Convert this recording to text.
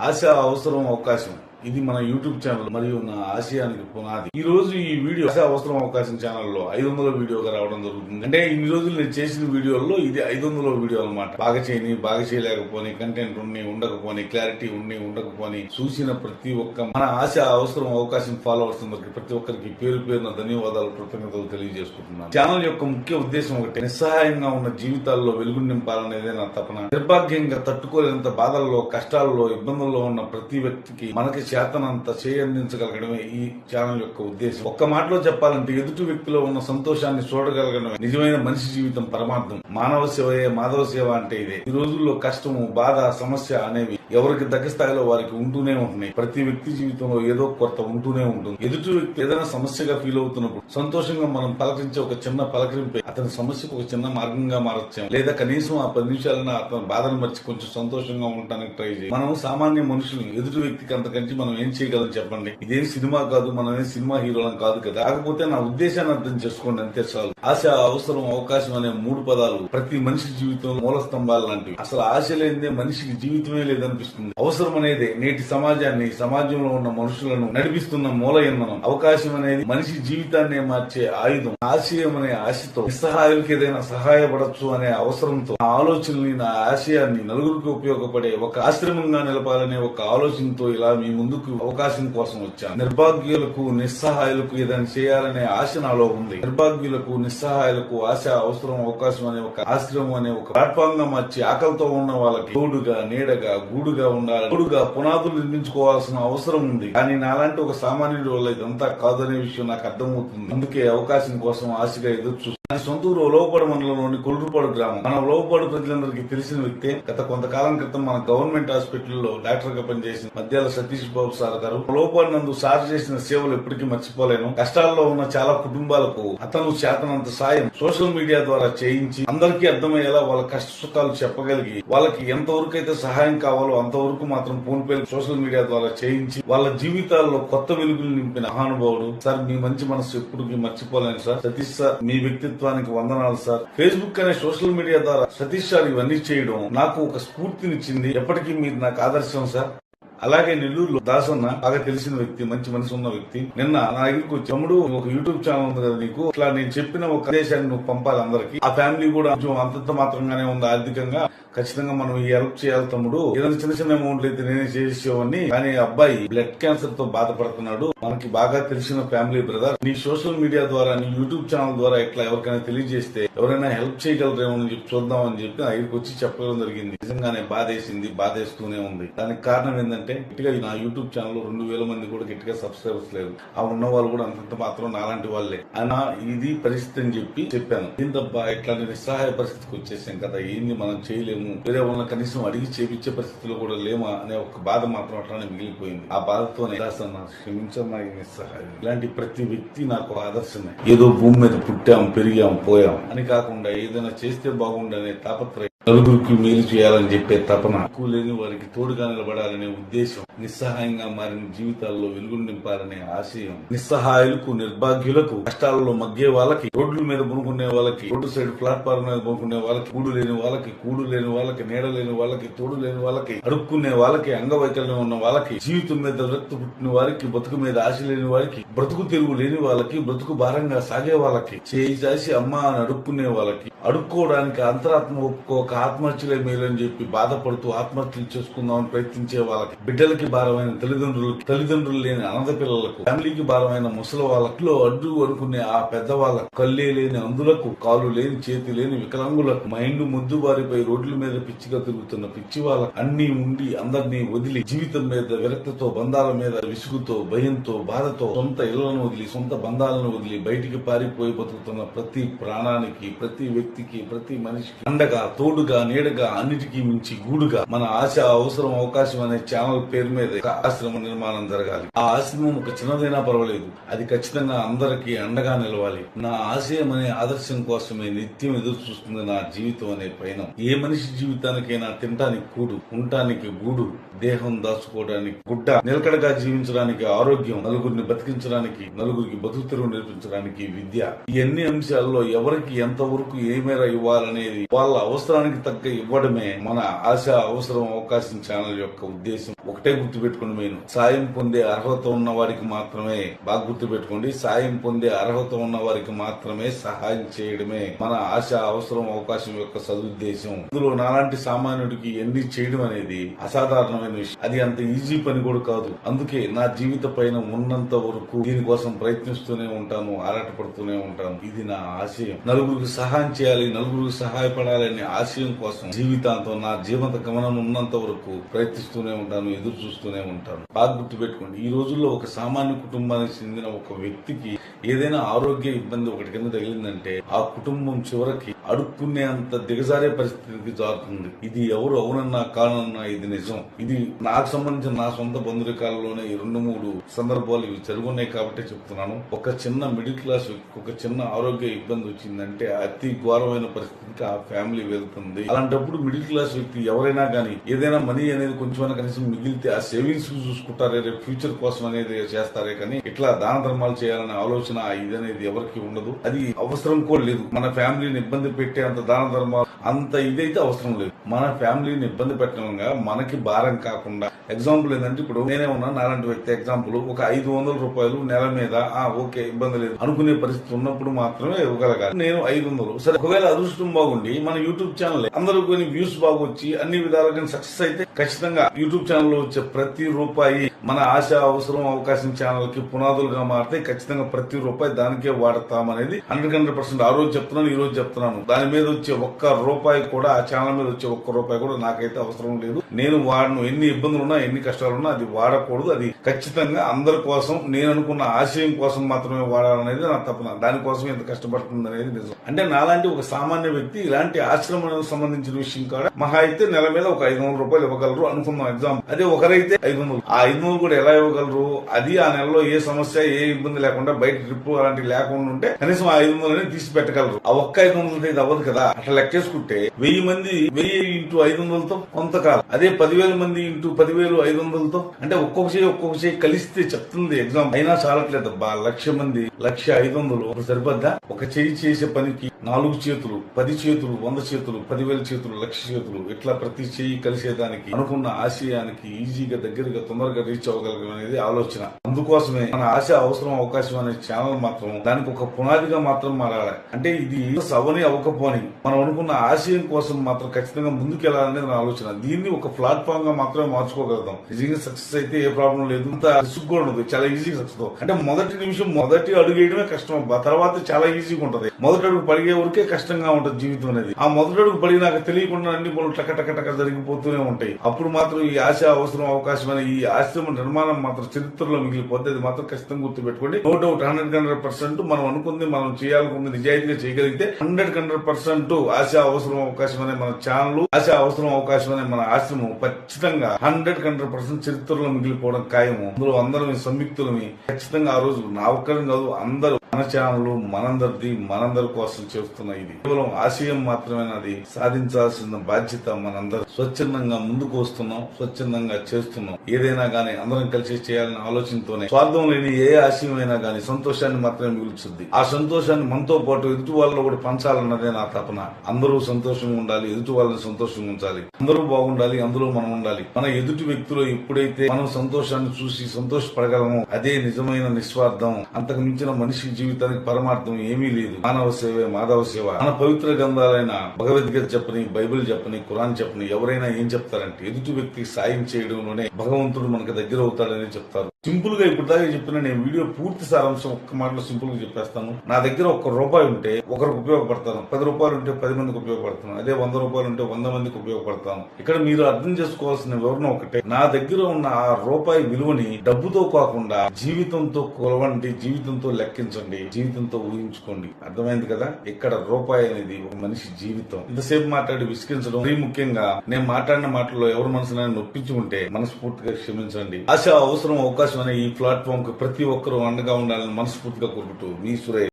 ఆశ అవసరం అవకాశం. ఇది మన యూట్యూబ్ ఛానల్ మరియు నా ఆశయానికి పునాది. ఈ రోజు ఈ వీడియో అవసరం అవకాశం ఛానల్లో ఐదు వందల వీడియోగా రావడం జరుగుతుంది. అంటే ఇన్ని రోజులు నేను చేసిన వీడియోల్లో ఇది ఐదు వందల వీడియో అనమాట బాగా చేయని బాగా చేయలేకపోని కంటెంట్ ఉండి ఉండకపోని క్లారిటీ ఉండి ఉండకపోని చూసిన ప్రతి ఒక్క మన ఆశ అవసరం అవకాశం ఫాలోవర్స్ అందరికి ప్రతి ఒక్కరికి పేరు పేరున ధన్యవాదాలు కృతజ్ఞతలు తెలియజేసుకుంటున్నాను. ఛానల్ యొక్క ముఖ్య ఉద్దేశం ఒకటి నిస్సహాయంగా ఉన్న జీవితాల్లో వెలుగు నింపాలనేదే నా తపన. నిర్భాగ్యంగా తట్టుకోలేనంత బాధల్లో కష్టాల్లో ఇబ్బందుల్లో ఉన్న ప్రతి వ్యక్తికి మనకి చేతనంత చేయందించగలగడమే ఈ ఛానల్ యొక్క ఉద్దేశం. ఒక్క మాటలో చెప్పాలంటే ఎదుటి వ్యక్తిలో ఉన్న సంతోషాన్ని చూడగలగడమే నిజమైన మనిషి జీవితం పరమార్థం. మానవ సేవయే మాధవ సేవ అంటే ఇదే. ఈ రోజుల్లో కష్టము బాధ సమస్య అనేవి ఎవరికి తగ్గ స్థాయిలో వారికి ఉంటూనే ఉంటున్నాయి. ప్రతి వ్యక్తి జీవితంలో ఏదో కొరత ఉంటూనే ఉంటుంది. ఎదుటి వ్యక్తి ఏదైనా సమస్యగా ఫీల్ అవుతున్నప్పుడు సంతోషంగా మనం పలకరించే ఒక చిన్న పలకరింపే అతని సమస్యకు ఒక చిన్న మార్గంగా మారచ్చాం లేదా కనీసం ఆ పది నిమిషాలైనా అతని బాధను మర్చి కొంచెం సంతోషంగా ఉండటానికి ట్రై చేయాలి మనం సామాన్య మనుషులు ఎదుటి వ్యక్తికి అంతకంటే మనం ఏం చేయగలం చెప్పండి? ఇదేం సినిమా కాదు మనం ఏం సినిమా హీరోలం కాదు కదా? కాకపోతే నా ఉద్దేశాన్ని అర్థం చేసుకోండి అంతే చాలు. ఆశ అవసరం అవకాశం అనే మూడు పదాలు ప్రతి మనిషి జీవితం మూల స్తంభాలు లాంటివి. అసలు ఆశ లేనిదే మనిషికి జీవితమే లేదనిపిస్తుంది. అవసరం అనేది నేటి సమాజాన్ని సమాజంలో ఉన్న మనుషులను నడిపిస్తున్న మూల ఇంధనం. అవకాశం అనేది మనిషి జీవితాన్ని మార్చే ఆయుధం. ఆశయం అనే ఆశతో నిస్సహాయులకి ఏదైనా సహాయపడచ్చు అనే అవసరంతో ఆ ఆలోచనని నా ఆశయాన్ని నలుగురికి ఉపయోగపడే ఒక ఆశ్రమంగా నిలపాలనే ఒక ఆలోచనతో ఇలా మీ ముందుకు అవకాశం కోసం వచ్చాను. నిర్భాగ్యులకు నిస్సహాయులకు ఏదైనా చేయాలనే ఆశ నాలో ఉంది. నిర్భాగ్యులకు నిస్సహాయులకు ఆశ అవసరం అవకాశం అనే ఒక ఆశ్రమం అనే ఒక ప్లాట్ఫామ్గా మార్చి ఆకలితో ఉన్న వాళ్ళకి తోడుగా నీడగా గూడుగా ఉండాలి తోడుగా పునాదులు నిర్మించుకోవాల్సిన అవసరం ఉంది. కానీ నాలాంటి ఒక సామాన్యుడి వల్ల ఇదంతా కాదనే విషయం నాకు అర్థమవుతుంది. అందుకే అవకాశం కోసం ఆశగా ఎదురు చూస్తాను నా లోపాడు లోపడ మండలంలోని కొల్లుపాడు గ్రామం. మన లోపడు ప్రజలందరికీ తెలిసిన వ్యక్తే గత కొంతకాలం క్రితం మన గవర్నమెంట్ హాస్పిటల్లో డాక్టర్గా పనిచేసిన మధ్యాల సతీష్ బాబు సార్ గారు లోపడి నందు సార్ చేసిన సేవలు ఎప్పటికీ మర్చిపోలేను. కష్టాల్లో ఉన్న చాలా కుటుంబాలకు అతను చేతనంత సాయం సోషల్ మీడియా ద్వారా చేయించి అందరికీ అర్థమయ్యేలా వాళ్ళ కష్ట సుఖాలు చెప్పగలిగి వాళ్ళకి ఎంతవరకు అయితే సహాయం కావాలో అంతవరకు మాత్రం ఫోన్ పే సోషల్ మీడియా ద్వారా చేయించి వాళ్ళ జీవితాల్లో కొత్త వెలుగులు నింపిన మహానుభావుడు. సార్ మీ మంచి మనసు ఎప్పటికీ మర్చిపోలేను సార్. సతీష్ సార్ మీ వ్యక్తిత్వానికి వందనాలు సార్. ఫేస్బుక్ అనే సోషల్ మీడియా ద్వారా సతీష్ సార్ ఇవన్నీ చేయడం నాకు ఒక స్ఫూర్తినిచ్చింది. ఎప్పటికీ మీరు నాకు ఆదర్శం సార్. అలాగే నెల్లూరులో దాసన్న బాగా తెలిసిన వ్యక్తి మంచి మనసు ఉన్న వ్యక్తి. నిన్న నా దగ్గరికి వచ్చి తమ్ముడు ఒక యూట్యూబ్ ఛానల్ ఉంది కదా నీకు? ఇట్లా నేను చెప్పిన ఒక సందేశాన్ని నువ్వు పంపాలి అందరికి. ఆ ఫ్యామిలీ కూడా కొంచెం అంతంత మాత్రంగానే ఉంది ఆర్థికంగా. ఖచ్చితంగా మనం ఈ హెల్ప్ చేయాలి తమ్ముడు. ఏదైనా చిన్న చిన్న అమౌంట్లు అయితే నేనే చేసేవాడిని. కానీ అబ్బాయి బ్లడ్ క్యాన్సర్తో బాధపడుతున్నాడు. మనకి బాగా తెలిసిన ఫ్యామిలీ బ్రదర్ నీ సోషల్ మీడియా ద్వారా నీ యూట్యూబ్ ఛానల్ ద్వారా ఇట్లా ఎవరికైనా తెలియజేస్తే ఎవరైనా హెల్ప్ చేయగలరేమో అని చెప్పి చూద్దాం అని చెప్పి ఆయనకు వచ్చి చెప్పడం జరిగింది. నిజంగానే బాధేసింది బాధేస్తూనే ఉంది. దానికి కారణం ఏంటంటే గట్టిగా నా యూట్యూబ్ ఛానల్ రెండు వేల మంది కూడా గట్టిగా సబ్స్క్రైబర్స్ లేరు. ఆ ఉన్న వాళ్ళు కూడా అంతంత మాత్రం నాలాంటి వాళ్ళే. అనా ఇది పరిస్థితి అని చెప్పి చెప్పాను. ఏంటబ్బా ఇట్లాంటి నిస్సహాయ పరిస్థితికి వచ్చేసాం కదా. ఏంది మనం చేయలేము? వేరే వాళ్ళని కనీసం అడిగి చేపించే పరిస్థితిలో కూడా లేమా అనే ఒక బాధ మాత్రం అట్లానే మిగిలిపోయింది. ఆ బాధతో దాసన్న క్షమించమ్మా ఇలాంటి ప్రతి వ్యక్తి నాకు ఆదర్శమే. ఏదో భూమి మీద పుట్టాం పెరిగాం పోయాం అని కాకుండా ఏదైనా చేస్తే బాగుండనే తాపత్రయం నలుగురికి మేలు చేయాలని చెప్పే తపన. ఎక్కువ లేని వారికి తోడుగా నిలబడాలనే ఉద్దేశం. నిస్సహాయంగా మారిన జీవితాల్లో వెలుగు నింపాలనే ఆశయం నిస్సహాయులకు నిర్భాగ్యులకు కష్టాలలో మగ్గే వాళ్ళకి రోడ్ల మీద కొనుక్కునే వాళ్ళకి రోడ్డు సైడ్ ప్లాట్ఫామ్ మీద కొనుక్కునే వాళ్ళకి కూడు లేని వాళ్ళకి కూడు లేని వాళ్ళకి నీడ లేని వాళ్ళకి తోడు లేని వాళ్ళకి అడుక్కునే వాళ్ళకి అంగవైకల్యం ఉన్న వాళ్ళకి జీవితం మీద విరక్తి పుట్టిన వారికి బతుకు మీద ఆశ లేని వారికి బ్రతుకు తిరుగు లేని వాళ్ళకి బ్రతుకు భారంగా సాగే వాళ్ళకి చేయి చేసి అమ్మ అని అడుక్కునే వాళ్ళకి అడుక్కోవడానికి అంతరాత్మ ఒప్పుకోక ఆత్మహత్యలే మేలని చెప్పి బాధపడుతూ ఆత్మహత్యలు చేసుకుందామని ప్రయత్నించే వాళ్ళకి బిడ్డలకి భారమైన తల్లిదండ్రులు తల్లిదండ్రులు లేని అనాథ పిల్లలకు ఫ్యామిలీకి భారమైన ముసలి వాళ్ళకిలో అడ్డు అనుకునే ఆ పెద్దవాళ్ళకు కళ్ళే లేని అందులకు కాలు లేని చేతి లేని వికలాంగులకు మైండ్ ముద్దుబారిపై రోడ్ల మీద పిచ్చిగా తిరుగుతున్న పిచ్చి వాళ్ళకు అన్ని ఉండి అందరినీ వదిలి జీవితం మీద విరక్తితో బంధాల మీద విసుగుతో భయంతో బాధతో సొంత ఇళ్ళను వదిలి సొంత బంధాలను వదిలి బయటికి పారిపోయి బతుకుతున్న ప్రతి ప్రాణానికి ప్రతి వ్యక్తికి ప్రతి మనిషికి అండగా తోడుగా నీడగా అన్నిటికీ మించి గూడుగా మన ఆశ అవసరం అవకాశం అనే ఛానల్ పేరు మీద ఆశ్రమ నిర్మాణం జరగాలి. ఆ ఆశ్రమం ఒక చిన్నదైనా పర్వాలేదు. అది ఖచ్చితంగా అందరికీ అండగా నిలవాలి. నా ఆశయం అనే ఆదర్శం కోసమే నిత్యం ఎదురు చూస్తుంది నా జీవితం అనే పయనం. ఏ మనిషి జీవితానికైనా తినటానికి కూడు ఉండటానికి గూడు దేహం దాచుకోవడానికి గుడ్డ నిలకడగా జీవించడానికి ఆరోగ్యం నలుగురిని బతికించడానికి నలుగురికి బతుకు తెరువు నేర్పించడానికి విద్య. ఈ అన్ని అంశాల్లో ఎవరికి ఎంత వరకు ఏ మేర ఇవ్వాలనేది వాళ్ళ అవసరానికి తగ్గ ఇవ్వడమే మన ఆశ అవసరం అవకాశం ఛానల్ యొక్క ఉద్దేశం. ఒకటే గుర్తుపెట్టుకోండి మీరు సాయం పొందే అర్హత ఉన్న వారికి మాత్రమే బాగా గుర్తుపెట్టుకోండి. సాయం పొందే అర్హత ఉన్న వారికి మాత్రమే సహాయం చేయడమే మన ఆశ అవసరం అవకాశం యొక్క సదుద్దేశం. ఇందులో నాలాంటి సామాన్యుడికి ఎన్ని చేయడం అనేది అసాధారణమైన విషయం. అది అంత ఈజీ పని కూడా కాదు. అందుకే నా జీవిత పైన ఉన్నంత వరకు దీనికోసం ప్రయత్నిస్తూనే ఉంటాను ఆరాటపడుతూనే ఉంటాను. ఇది నా ఆశయం. నలుగురికి సహాయం చేయాలి నలుగురికి సహాయపడాలనే ఆశయం కోసం జీవితాంతం నా జీవిత గమనం ఉన్నంత వరకు ప్రయత్నిస్తూనే ఉంటాను ఎదురు చూస్తూనే ఉంటాను. బాగా గుర్తుపెట్టుకోండి ఈ రోజుల్లో ఒక సామాన్య కుటుంబానికి చెందిన ఒక వ్యక్తికి ఏదైనా ఆరోగ్య ఇబ్బంది ఒకటి కింద తగిలిందంటే ఆ కుటుంబం చివరికి అడుక్కునే అంత దిగజారే పరిస్థితికి జారుతుంది. ఇది ఎవరు అవునన్నా కానన్నా ఇది నిజం. ఇది నాకు సంబంధించిన నా సొంత బంధురికాలలోనే ఈ రెండు మూడు సందర్భాలు ఇవి జరుగున్నాయి కాబట్టి చెప్తున్నాను. ఒక చిన్న మిడిల్ క్లాస్ ఒక చిన్న ఆరోగ్య ఇబ్బంది వచ్చిందంటే అతి ఘోరమైన పరిస్థితికి ఆ ఫ్యామిలీ వెళ్తుంది. అలాంటప్పుడు మిడిల్ క్లాస్ వ్యక్తి ఎవరైనా కానీ ఏదైనా మనీ అనేది కొంచెమైనా కనీసం మిగిలితే ఆ సేవింగ్స్ చూసుకుంటారే రేపు ఫ్యూచర్ కోసం అనేది చేస్తారే కానీ ఇట్లా దాన ధర్మాలు చేయాలనే ఆలోచన ఇది అనేది ఎవరికి ఉండదు. అది అవసరం కూడా లేదు. మన ఫ్యామిలీని ఇబ్బంది పెట్టే అంత దాన ధర్మాలు అంత ఇదైతే అవసరం లేదు. మన ఫ్యామిలీని ఇబ్బంది పెట్టడంగా మనకి భారం కాకుండా. ఎగ్జాంపుల్ ఏంటంటే ఇప్పుడు నేనే ఉన్నా నాలాంటి వ్యక్తి. ఎగ్జాంపుల్ ఒక ఐదు వందల రూపాయలు నెల మీద ఆ ఓకే ఇబ్బంది లేదు. అనుకునే పరిస్థితి ఉన్నప్పుడు మాత్రమే ఇవ్వగలగాలి. నేను ఐదు వందలు. సరే ఒకవేళ అదృష్టం బాగుండి మన యూట్యూబ్ ఛానల్ అందరూ కొన్ని వ్యూస్ బాగొచ్చి అన్ని విధాలుగా సక్సెస్ అయితే ఖచ్చితంగా యూట్యూబ్ ఛానల్లో వచ్చే ప్రతి రూపాయి మన ఆశ అవసరం అవకాశం ఛానల్కి పునాదులుగా మారితే ఖచ్చితంగా ప్రతి రూపాయి దానికే వాడతామనేది హండ్రెడ్ హండ్రెడ్ పర్సెంట్ ఆ రోజు చెప్తున్నాను ఈ రోజు చెప్తున్నాను. దాని మీద వచ్చే ఒక్క రూపాయి కూడా ఆ ఛానల్ మీద వచ్చే ఒక్క రూపాయి కూడా నాకైతే అవసరం లేదు. నేను వాడను. ఎన్ని ఇబ్బందులు ఉన్నా ఎన్ని కష్టాలు ఉన్నా అది వాడకూడదు. అది ఖచ్చితంగా అందరి కోసం నేను అనుకున్న ఆశయం కోసం మాత్రమే వాడాలనేది నా తప్పన దానికోసం ఎంత కష్టపడుతుంది అనేది నిజం. అంటే నాలాంటి ఒక సామాన్య వ్యక్తి ఇలాంటి ఆశ్రమానికి సంబంధించిన విషయం కాడ మహా అయితే నెల మీద ఒక ఐదు వందల రూపాయలు ఇవ్వగలరు. అనుకుందాం ఎగ్జామ్ అదే ఒకరైతే ఐదు వందలు. ఆ ఐదు వందలు కూడా ఎలా ఇవ్వగలరు? అది ఆ నెలలో ఏ సమస్య ఏ ఇబ్బంది లేకుండా బయట ట్రిప్ అలాంటివి లేకుండా ఉంటే కనీసం ఆ ఐదు వందలని తీసి పెట్టగలరు. ఆ ఒక్క ఐదు వందలతో ఇది అవ్వదు కదా. అట్లా లెక్కేసుకుంటే వెయ్యి మంది వెయ్యి ఇంటూ ఐదు వందలతో కొంతకాలం. అదే పదివేల మంది ఇంటూ పదివేలు ఐదు వందలతో. అంటే ఒక్కొక్క చేయి ఒక్కొక్క చేయి కలిస్తే చెప్తుంది ఎగ్జామ్ అయినా చాలట్లేదు అబ్బా లక్ష మంది లక్ష ఐదు వందలు. ఒక సరిపడ్డా ఒక చేయి చేసే పనికి నాలుగు చేతులు పది చేతులు వంద చేతులు పదివేల చేతులు లక్ష చేతులు. ఇట్లా ప్రతి చేయి కలిసేదానికి అనుకున్న ఆశయానికి ఈజీగా దగ్గరగా తొందరగా రీచ్ అవ్వగలగడం అనేది ఆలోచన. అందుకోసమే మన ఆశ అవసరం అవకాశం అనే ఛానల్ మాత్రం దానికి ఒక పునాదిగా మాత్రం మారాలి. అంటే ఇది సవని అవ్వకపోని మనం అనుకున్న ఆశయం కోసం మాత్రం ఖచ్చితంగా ముందుకెళ్ళాలనేది నా ఆలోచన. దీన్ని ఒక ప్లాట్ఫామ్గా మాత్రమే మార్చుకోగలుగుతాం. నిజంగా సక్సెస్ అయితే ఏ ప్రాబ్లం లేదు. అంత రిస్క్ కూడా ఉండదు. చాలా ఈజీగా సక్సెస్ అంటే మొదటి నిమిషం మొదటి అడుగేయడమే కష్టం. తర్వాత చాలా ఈజీగా ఉంటది. మొదటి అడుగు పడిగే వరకే కష్టంగా ఉంటది జీవితం అనేది. ఆ మొదటి అడుగు పడినాక తెలియకుండా అన్ని పనులు టక టక టక జరిగిపోతూనే ఉంటాయి. అప్పుడు మాత్రం ఈ ఆశ అవసరం అవకాశం అనే ఈ ఆశ్రమ నిర్మాణం మాత్రం చరిత్రలో మిగిలిపోతే అది మాత్రం ఖచ్చితంగా గుర్తుపెట్టుకోండి. No doubt hundred hundred hundred percent మనం అనుకుంది మనం చేయాలనుకుంది నిజాయితీగా చేయగలిగితే హండ్రెడ్ హండ్రెడ్ పర్సెంట్ ఆశ అవసరం అవకాశం అనే మన ఛానల్ ఆశ అవసరం అవకాశం అనే మన ఆశ్రమం ఖచ్చితంగా హండ్రెడ్ హండ్రెడ్ పర్సెంట్ చరిత్రలో మిగిలిపోవడం ఖాయము. అందులో అందరం సంయుక్తులమి. ఖచ్చితంగా ఆ రోజు నా ఒక్కరిని కాదు అందరూ మన ఛానల్ మనందరిది మనందరి కోసం చేస్తున్న ఇది. కేవలం ఆశయం మాత్రమే అది సాధించాల్సిన బాధ్యత మనందరం. స్వచ్ఛందంగా ముందుకు వస్తున్నాం స్వచ్ఛందంగా చేస్తున్నాం. ఏదైనా గానీ అందరం కలిసి చేయాలనే ఆలోచనతోనే. స్వార్థం లేని ఏ ఆశయం అయినా గానీ సంతోషాన్ని మాత్రమే మిగుల్చుద్ది ఆ సంతోషాన్ని మనతో పాటు ఎదుటి వాళ్ళలో కూడా పంచాలన్నదే నా తపన. అందరూ సంతోషంగా ఉండాలి ఎదుటి వాళ్ళని సంతోషంగా ఉంచాలి. అందరూ బాగుండాలి అందులో మనం ఉండాలి. మన ఎదుటి వ్యక్తిలో ఎప్పుడైతే మనం సంతోషాన్ని చూసి సంతోషపడగలమో అదే నిజమైన నిస్వార్థం. అంతకు మించిన మనిషి జీవితానికి పరమార్థం ఏమీ లేదు. మానవ సేవే మాధవ సేవ. మన పవిత్ర గ్రంథాలైన భగవద్గీత చెప్పని బైబిల్ చెప్పని కురాన్ చెప్పని ఎవరైనా ఏం చెప్తారంటే ఎదుటి వ్యక్తికి సాయం చేయడంలోనే భగవంతుడు మనకు దగ్గర అవుతాడని చెప్తారు. సింపుల్గా ఇప్పుడు దాకా చెప్పిన నేను వీడియో పూర్తి సారాంశం ఒక్క మాటలో సింపుల్గా చెప్పేస్తాను. నా దగ్గర ఒక్క రూపాయి ఉంటే ఒకరికి ఉపయోగపడతాను. పది రూపాయలు ఉంటే పది మందికి ఉపయోగపడతాను. అదే వంద రూపాయలు ఉంటే వంద మందికి ఉపయోగపడతాను. ఇక్కడ మీరు అర్థం చేసుకోవాల్సిన వివరణ ఒకటే. నా దగ్గర ఉన్న ఆ రూపాయి విలువని డబ్బుతో కాకుండా జీవితంతో కొలవండి జీవితంతో లెక్కించండి జీవితంతో ఊహించుకోండి. అర్థమైంది కదా? ఇక్కడ రూపాయి అనేది ఒక మనిషి జీవితం. ఇంతసేపు మాట్లాడి విసిగించడం మరీ ముఖ్యంగా నేను మాట్లాడిన మాటల్లో ఎవరి మనసునైనా నొప్పించి ఉంటే మనస్ఫూర్తిగా క్షమించండి. ఆశ అవసరం అవకాశం అనే ఈ ప్లాట్ఫామ్కు ప్రతి ఒక్కరూ అండగా ఉండాలని మనస్ఫూర్తిగా కోరుకుంటూ మీ సురేష్.